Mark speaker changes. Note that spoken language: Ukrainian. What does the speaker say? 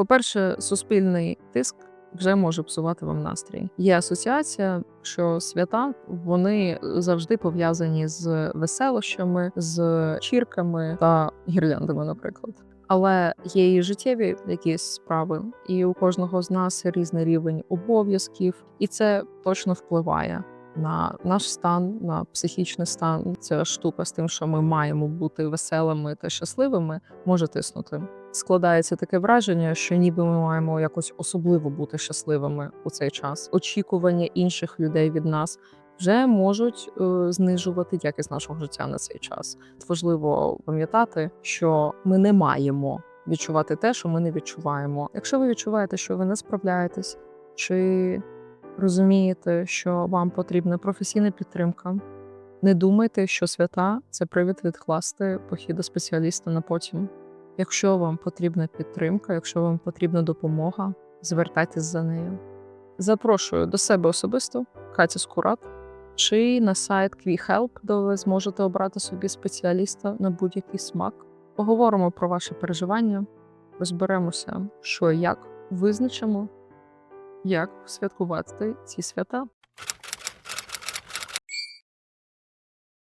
Speaker 1: По-перше, суспільний тиск вже може псувати вам настрій. Є асоціація, що свята вони завжди пов'язані з веселощами, з чірками та гірляндами, наприклад. Але є і життєві якісь справи, і у кожного з нас різний рівень обов'язків, і це точно впливає на наш стан, на психічний стан. Ця штука з тим, що ми маємо бути веселими та щасливими, може тиснути. Складається таке враження, що ніби ми маємо якось особливо бути щасливими у цей час. Очікування інших людей від нас вже можуть е, знижувати якість нашого життя на цей час. Важливо пам'ятати, що ми не маємо відчувати те, що ми не відчуваємо. Якщо ви відчуваєте, що ви не справляєтесь, чи розумієте, що вам потрібна професійна підтримка, не думайте, що свята це привід відкласти похід до спеціаліста на потім. Якщо вам потрібна підтримка, якщо вам потрібна допомога, звертайтесь за нею. Запрошую до себе особисто Катя Скурат чи на сайт QuiHelp, де ви зможете обрати собі спеціаліста на будь-який смак. Поговоримо про ваші переживання, розберемося, що і як, визначимо, як святкувати ці свята.